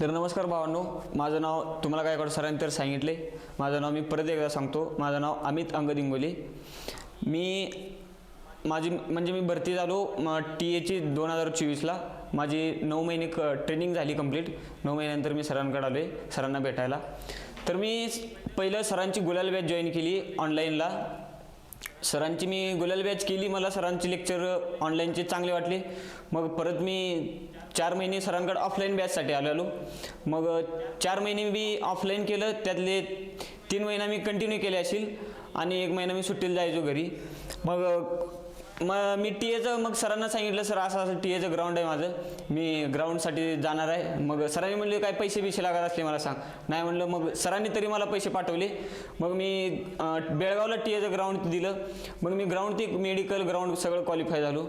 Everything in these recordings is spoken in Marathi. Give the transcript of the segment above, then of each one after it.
तर नमस्कार भावांनो माझं नाव तुम्हाला काय कळत सरांनी तर सांगितले. माझं नाव मी परत एकदा सांगतो. माझं नाव अमित अंगदिंगोली. मी माझी म्हणजे मी भरती झालो म टी एची दोन हजार चोवीसला माझी नऊ महिने क ट्रेनिंग झाली कंप्लीट. नऊ महिन्यानंतर मी सरांकडे आलो आहे सरांना भेटायला. तर मी पहिलं सरांची गुलाल बॅच जॉईन केली ऑनलाईनला सरांची मी गुलाल बॅच केली मला सरांचे लेक्चर ऑनलाईनचे चांगले वाटले. मग परत मी चार महिने सरांकडे ऑफलाईन बॅचसाठी आलेलो. मग चार महिने मी ऑफलाईन केलं त्यातले तीन महिना मी कंटिन्यू केले असेल आणि एक महिना मी सुट्टीला जायचो घरी. मग मग मी टी एचं मग सरांना सांगितलं सर असं असं टी एचं ग्राउंड आहे माझं. मी ग्राउंडसाठी जाणार आहे. मग सरांनी म्हणले काय पैसे बिसे लागत असले मला सांग. नाही म्हणलं मग सरांनी तरी मला पैसे पाठवले. मग मी बेळगावला टी एचं ग्राउंड दिलं. मग मी ग्राउंड ते मेडिकल ग्राउंड सगळं क्वालिफाय झालो.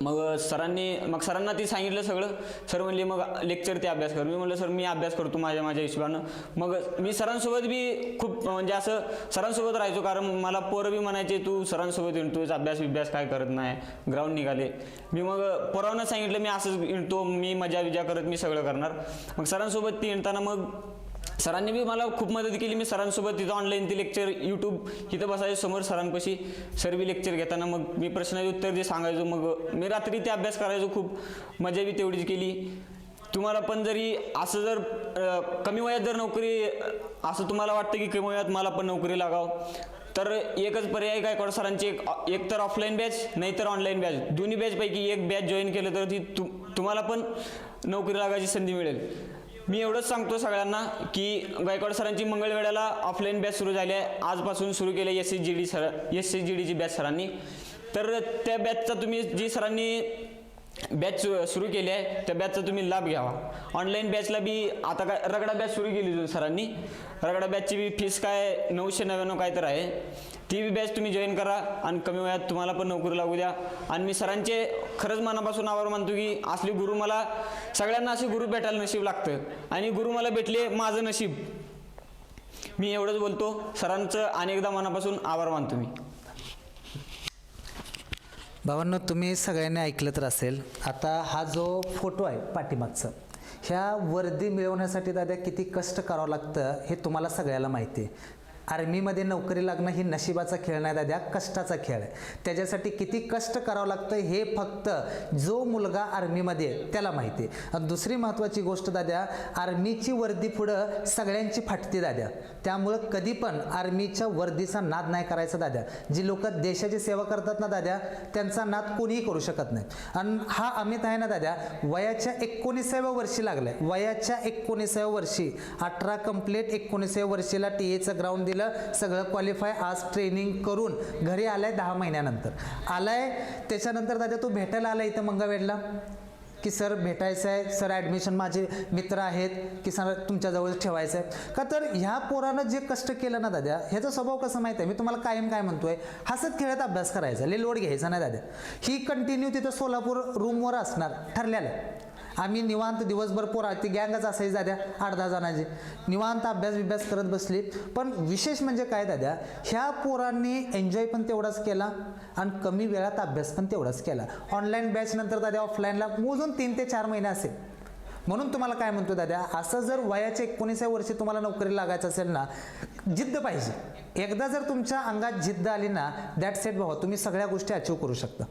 मग सरांनी मग सरांना ते सांगितलं सगळं. सर म्हणले मग लेक्चर ते अभ्यास कर. मी म्हणलं सर मी अभ्यास करतो माझ्या माझ्या हिशोबानं. मग मी सरांसोबत बी खूप म्हणजे असं सरांसोबत राहायचो कारण मला पोरं बी म्हणायचे तू सरांसोबत येतोस अभ्यास बिभ्यास काय करत नाही ग्राउंड निघाले. मी मग पोरांना सांगितलं मी असंच येतो मी मजा विजा करत मी सगळं करणार. मग सरांसोबत ती येताना मग सरांनी बी मला खूप मदत केली. मी सरांसोबत तिथं ऑनलाईन ते लेक्चर यूट्यूब इथं बसायचो समोर सरांपाशी. सर बी लेक्चर घेताना मग मी प्रश्नाचे उत्तर जे सांगायचो मग मी रात्री ते अभ्यास करायचो खूप. मजा बी तेवढीच केली. तुम्हाला पण जरी असं जर कमी वयात जर नोकरी असं तुम्हाला वाटतं की कमी वयात मला पण नोकरी लागावं तर एकच पर्याय काय कळ सरांची? एक एक तर ऑफलाईन बॅच नाही तर ऑनलाईन बॅच दोन्ही बॅचपैकी एक बॅच जॉईन केलं तर ती तु तुम्हाला पण नोकरी लागायची संधी मिळेल. मी एवढंच सांगतो सगळ्यांना की गायकवाड सरांची मंगळवेळाला ऑफलाईन बॅच सुरू झाली आहे. आजपासून सुरू केलं S C G D sir S C G डीची batch सरांनी. तर त्या बॅचचा तुम्ही जी सरांनी बॅच सुरू केली आहे त्या बॅचचा तुम्ही लाभ घ्यावा. ऑनलाईन बॅचला बी आता काय रगडा बॅच सुरू केली सरांनी. रगडा बॅचची बी फीस काय? नऊशे नव्याण्णव काय तर आहे. ती बी बॅच तुम्ही जॉईन करा आणि कमी वयात तुम्हाला पण नोकरी लागू द्या. आणि मी सरांचे खरंच मनापासून आभार मानतो की असले गुरु मला सगळ्यांना असे गुरु भेटायला नशीब लागतं. आणि गुरु मला भेटले माझं नशीब. मी एवढंच बोलतो सरांचं अनेकदा मनापासून आभार मानतो मी. भावांनो तुम्ही सगळ्यांनी ऐकलं तर असेल आता हा जो फोटो आहे पाठीमागचा ह्या वर्दी मिळवण्यासाठी दादा किती कष्ट करावं लागतं हे तुम्हाला सगळ्याला माहिती आहे. आर्मीमध्ये नोकरी लागणं ही नशिबाचा खेळ नाही दाद्या कष्टाचा खेळ आहे. त्याच्यासाठी किती कष्ट करावं लागतं हे फक्त जो मुलगा आर्मीमध्ये आहे त्याला माहिती आहे. आणि दुसरी महत्त्वाची गोष्ट दाद्या आर्मीची वर्दी पुढं सगळ्यांची फाटते दाद्या. त्यामुळं कधी पण आर्मीच्या वर्दीचा नाद नाही करायचा दाद्या. जी लोक देशाची सेवा करतात ना दाद्या त्यांचा नाद कोणीही करू शकत नाही. आणि हा अमित आहे ना दाद्या वयाच्या एकोणीसाव्या वर्षी लागलाय. वयाच्या एकोणीसाव्या वर्षी अठरा कंप्लीट एकोणीसाव्या वर्षीला टी एचं ग्राउंड दिलं सगळं क्वालिफाय आज ट्रेनिंग करून घरी आलाय दहा महिन्यानंतर. आलाय त्याच्यानंतर दादा तू भेटायला आला इथं मंगळवेडला की सर भेटायचं आहे सर ॲडमिशन माझे मित्र आहेत की सर तुमच्याजवळ ठेवायचं आहे का तर ह्या पोरानं जे कष्ट केलं ना दादा ह्याचा स्वभाव कसं माहिती आहे? मी तुम्हाला कायम काय म्हणतोय हसत खेळत अभ्यास करायचा लय लोड घ्यायचा नाही दादा. ही कंटिन्यू तिथं सोलापूर रूमवर असणार ठरलेलं आहे. आम्ही निवांत दिवसभर पोरा ती गँगच असायची दाद्या आठ दहा जणांची. निवांत अभ्यास बिभ्यास करत बसली. पण विशेष म्हणजे काय दाद्या ह्या पोरांनी एन्जॉय पण तेवढाच केला आणि कमी वेळात अभ्यास पण तेवढाच केला. ऑनलाईन बॅच नंतर दाद्या ऑफलाईनला मोजून तीन ते चार महिने असेल. म्हणून तुम्हाला काय म्हणतो दाद्या असं जर वयाच्या एकोणीसाव्या वर्षी तुम्हाला नोकरी लागायचं असेल ना जिद्द पाहिजे. एकदा जर तुमच्या अंगात जिद्द आली ना दॅट सेट भावा तुम्ही सगळ्या गोष्टी अचीव करू शकता.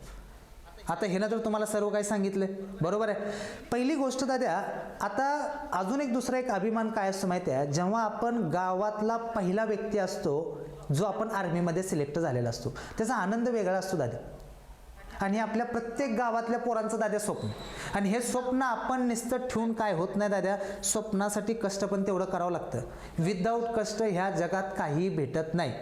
आता हे ना तर तुम्हाला सर्व काही सांगितलं. बरोबर आहे? पहिली गोष्ट दाद्या आता अजून एक दुसरा एक अभिमान काय असतो माहिती आहे? जेव्हा आपण गावातला पहिला व्यक्ती असतो जो आपण आर्मीमध्ये सिलेक्ट झालेला असतो. त्याचा आनंद वेगळा असतो दादा आणि आपल्या प्रत्येक गावातल्या पोरांचं दाद्या स्वप्न. आणि हे स्वप्न आपण नुसतं ठेवून काय होत नाही दाद्या? स्वप्नासाठी कष्ट पण तेवढं करावं लागतं. विदाऊट कष्ट ह्या जगात काही भेटत नाही.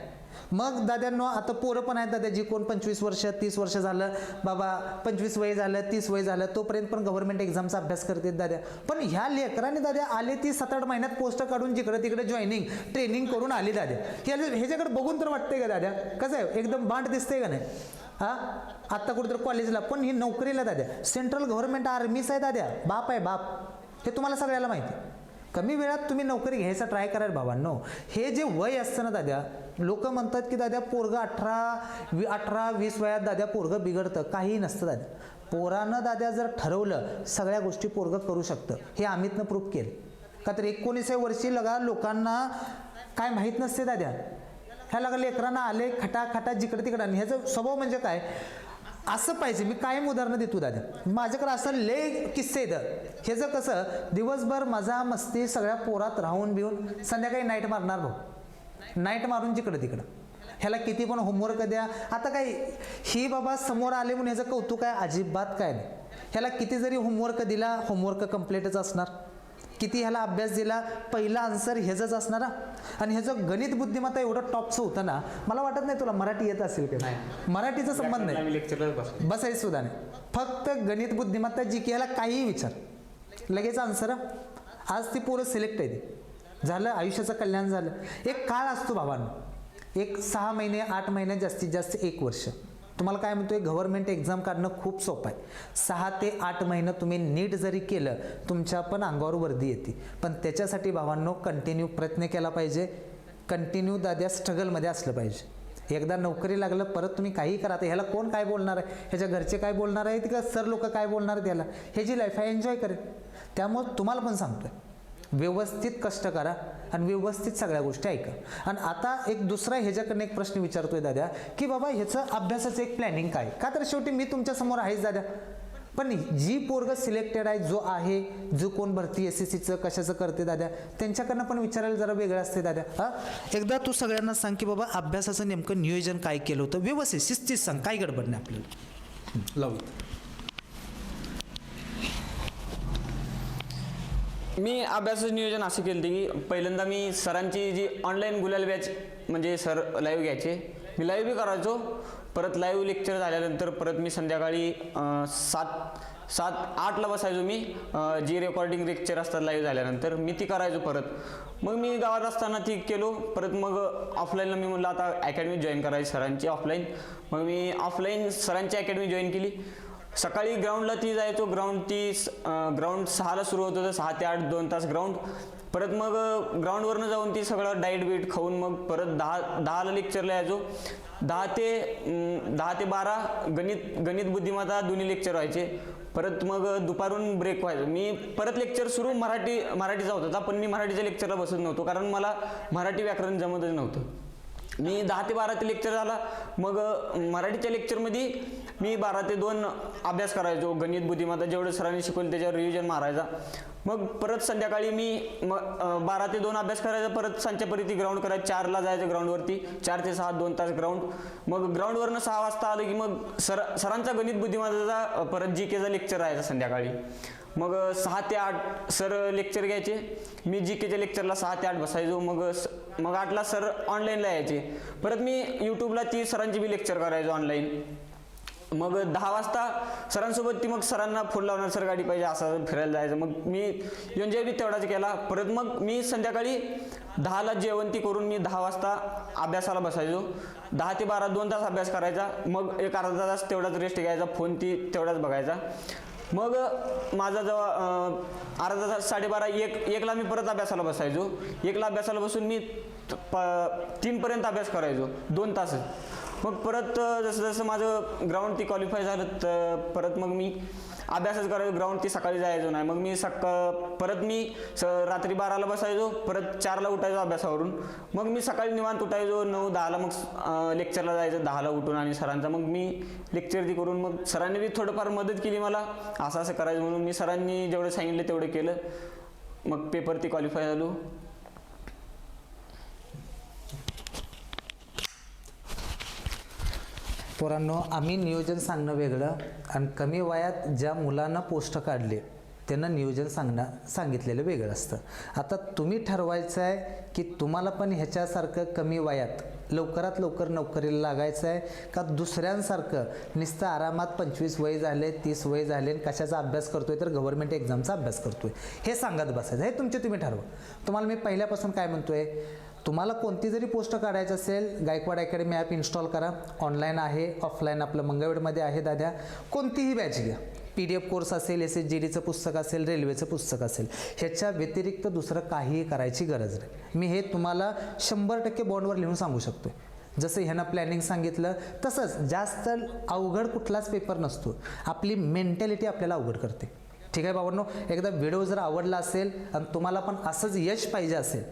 मग दाद्यांनो आता पोरं पण आहेत दादा जी कोण पंचवीस वर्ष तीस वर्ष झालं बाबा पंचवीस वय झालं तीस वय झालं तोपर्यंत पण गव्हर्नमेंट एक्झामचा अभ्यास करतात दाद्या. पण ह्या लेकराने दाद्या आले ती सात आठ महिन्यात पोस्ट काढून जिकडे तिकडे जॉईनिंग ट्रेनिंग करून आली दाद्या. ह्याच्याकडे बघून तर वाटतंय का दाद्या? कसं आहे? एकदम बांट दिसतंय का नाही? हा? आत्ता कुठेतरी कॉलेजला पण ही नोकरीला दाद्या. सेंट्रल गव्हर्नमेंट आर्मीच आहे दाद्या. बाप आहे बाप. हे तुम्हाला सगळ्याला माहिती आहे. कमी वेळात तुम्ही नोकरी घ्यायचा ट्राय कराल भावांनो. हे जे वय असतं ना दाद्या लोक म्हणतात की दाद्या पोरगं अठरा वी अठरा वीस वयात दाद्या पोरगं बिघडतं. काहीही नसतं दाद्या. पोरानं दाद्या जर ठरवलं सगळ्या गोष्टी पोरगं करू शकतं. हे अमितनं प्रूफ केलं. का तर एकोणीसाव्या वर्षी लगा लोकांना काय माहीत नसते दाद्या. ह्या लगा लेकरांना आले खटा खटा जिकडे तिकडे. आणि ह्याचा स्वभाव म्हणजे काय? असं पाहिजे मी कायम उदाहरणं देतो दादा. माझ्याकडे असं लय किस्से आहेत. हे जर कसं दिवसभर मजा मस्ती सगळ्या पोरात राहून बिहून संध्याकाळी नाईट मारणार भाऊ. नाईट मारून जिकडं तिकडं. ह्याला किती पण होमवर्क द्या. आता काय ही बाबा समोर आले म्हणून ह्याचं कौतुक आहे अजिबात काय नाही. ह्याला किती जरी होमवर्क दिला होमवर्क कम्प्लीटच असणार. किती ह्याला अभ्यास दिला? पहिला आन्सर ह्याचंच असणार. आणि ह्याचं गणित बुद्धिमत्ता एवढं टॉपचं होतं ना मला वाटत नाही तुला मराठी येत असेल का? मराठीचा संबंध नाही. बसायचं सुद्धा नाही. फक्त गणित बुद्धिमत्ता जी की ह्याला काहीही विचार. लगेच आन्सर आज ती पोरं सिलेक्ट आहे ती झालं आयुष्याचं कल्याण झालं. एक काळ असतो बाबांनो एक सहा महिने आठ महिने जास्तीत जास्त एक वर्ष. तुम्हाला काय म्हणतोय? गव्हर्नमेंट एक्झाम काढणं खूप सोपं आहे. सहा ते आठ महिनं तुम्ही नीट जरी केलं तुमच्या पण अंगावर वर्दी येते. पण त्याच्यासाठी भावांनो कंटिन्यू प्रयत्न केला पाहिजे. कंटिन्यू दाद्या स्ट्रगलमध्ये असलं पाहिजे. एकदा नोकरी लागलं परत तुम्ही काही करा. आता ह्याला कोण काय बोलणार आहे? ह्याच्या घरचे काय बोलणार आहे का सर लोक काय बोलणार आहेत हे ह्याची लाईफ आहे एन्जॉय करेल. त्यामुळं तुम्हाला पण सांगतोय व्यवस्थित कष्ट करा. आणि व्यवस्थित सगळ्या गोष्टी ऐका. आणि आता एक दुसरा ह्याच्याकडनं एक प्रश्न विचारतोय दादा की बाबा ह्याचं अभ्यासाचं एक प्लॅनिंग काय? का तर शेवटी मी तुमच्यासमोर आहेच दादा पण जी पोरग सिलेक्टेड आहे जो आहे जो कोण भरती एस एस सीचं कशाचं करते दादा त्यांच्याकडनं पण विचारायला जरा वेगळं असते दादा हा? एकदा तू सगळ्यांना सांग की बाबा अभ्यासाचं नेमकं नियोजन काय केलं होतं? व्यवस्थित शिस्तीत सांग काय गडबड नाही आपल्याला? लावू मी अभ्यासाचं नियोजन असं केलं होतं की पहिल्यांदा मी सरांची जी ऑनलाईन गुलाल बॅच म्हणजे सर लाईव्ह घ्यायचे. मी लाईव्ह बी करायचो. परत लाईव्ह लेक्चर झाल्यानंतर परत मी संध्याकाळी सात सात आठला बसायचो मी. जी रेकॉर्डिंग लेक्चर असतात लाईव्ह झाल्यानंतर मी ती करायचो परत. मग मी गावात असताना ती केलो. परत मग ऑफलाईनला मी म्हणलं आता अकॅडमी जॉईन करायची सरांची ऑफलाईन मग मी ऑफलाईन सरांची अकॅडमी जॉईन केली. सकाळी ग्राउंडला ती जायचो ग्राउंड ती ग्राउंड सहाला सुरू होत होतं सहा ते आठ दोन तास ग्राउंड परत मग ग्राउंडवरनं जाऊन ती सगळं डाईट बीट खाऊन मग परत दहा दहाला लेक्चरला यायचो. दहा ते दहा ते बारा गणित गणित बुद्धिमत्ता दोन्ही लेक्चर व्हायचे. परत मग दुपारून ब्रेक व्हायचं. मी परत लेक्चर सुरू मराठी मराठीचा होत होता पण मी मराठीच्या लेक्चरला बसत नव्हतो कारण मला मराठी व्याकरण जमतच नव्हतं. मी दहा ते बारा ते लेक्चर झाला. मग मराठीच्या लेक्चरमध्ये मी बारा ते दोन अभ्यास करायचो. गणित बुद्धिमत्ता जेवढं सरांनी शिकवलं त्याच्यावर रिव्हिजन मारायचा. मग परत संध्याकाळी मी मग बारा ते दोन अभ्यास करायचा. परत सांच्यापरी ती ग्राउंड करायचं. चारला जायचं ग्राउंडवरती चार ते सहा दोन तास ग्राउंड मग ग्राउंडवरनं सहा वाजता आलं की मग सर सरांचा गणित बुद्धिमत्ताचा परत जी केचा लेक्चर राहायचा संध्याकाळी. मग सहा ते आठ सर लेक्चर घ्यायचे. मी जी केच्या लेक्चरला सहा ते आठ बसायचो. मग स- मग आठला सर ऑनलाईनला यायचे. परत मी यूट्यूबला ती सरांची बी लेक्चर करायचो ऑनलाईन मग दहा वाजता सरांसोबत ती मग सरांना फोन लावणार सर गाडी पाहिजे असं फिरायला जायचं. मग मी एन्जॉय बी तेवढाच केला. परत मग मी संध्याकाळी दहाला जेवण ती करून मी दहा वाजता अभ्यासाला बसायचो. दहा ते बारा दोन तास अभ्यास करायचा. मग एक अर्धा तास तेवढाच रेस्ट घ्यायचा. फोन ती तेवढाच बघायचा. मग माझा जेव्हा अर्धा तास साडेबारा एक एकला मी परत अभ्यासाला बसायचो. एकला अभ्यासाला बसून मी प तीनपर्यंत अभ्यास करायचो. दोन तास मग परत जसं जसं माझं ग्राउंड ती क्वालिफाय झालं तर परत मग मी अभ्यासच करायचो. ग्राउंड ती सकाळी जायचो नाही. मग मी सक परत मी स रात्री बाराला बसायचो. परत चारला उठायचो अभ्यासावरून. मग मी सकाळी निवांत उठायचो. नऊ दहाला मग लेक्चरला जायचं. दहाला उठून आणि सरांचा. मग मी लेक्चर ती करून मग सरांनी बी थोडंफार मदत केली मला. असं असं करायचं म्हणून मी सरांनी जेवढं सांगितलं तेवढं केलं. मग पेपर ती क्वालिफाय झालो. पोरांनो आम्ही नियोजन सांगणं वेगळं आणि कमी वयात ज्या मुलांना पोस्ट काढले त्यांना नियोजन सांगणं सांगितलेलं वेगळं असतं. आता तुम्ही ठरवायचं आहे की तुम्हाला पण ह्याच्यासारखं कमी वयात लवकरात लवकर नोकरीला लागायचं आहे का दुसऱ्यांसारखं? नुसतं आरामात पंचवीस वय झाले तीस वय झाले आणि कशाचा अभ्यास करतोय तर गव्हर्नमेंट एक्झामचा अभ्यास करतोय. हे सांगत बसायचं. हे तुमचे तुम्ही ठरवा. तुम्हाला मी पहिल्यापासून काय म्हणतोय? तुम्हाला कोणती जरी पोस्ट काढायची असेल गायकवाड अकॅडमी ॲप इन्स्टॉल करा. ऑनलाईन आहे ऑफलाईन आपलं मंगळवेडमध्ये आहे दाद्या. कोणतीही बॅच घ्या. पी डी एफ कोर्स असेल एस एस जी डीचं पुस्तक असेल रेल्वेचं पुस्तक असेल ह्याच्या व्यतिरिक्त दुसरं काहीही करायची गरज नाही. मी हे तुम्हाला शंभर टक्के बॉन्डवर लिहून सांगू शकतो जसं ह्यानं प्लॅनिंग सांगितलं तसंच जास्त अवघड कुठलाच पेपर नसतो. आपली मेंटॅलिटी आपल्याला अवघड करते. ठीक आहे बाबांनो एकदा व्हिडिओ जर आवडला असेल आणि तुम्हाला पण असंच यश पाहिजे असेल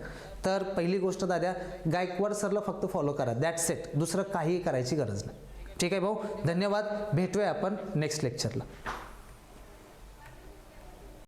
तर पहिली गोष्ट दाद्या गायकवाड सरला फक्त फॉलो करा. दॅट सेट दुसरं काहीही करायची गरज नाही. ठीक आहे भाऊ? धन्यवाद. भेटूया आपण नेक्स्ट लेक्चरला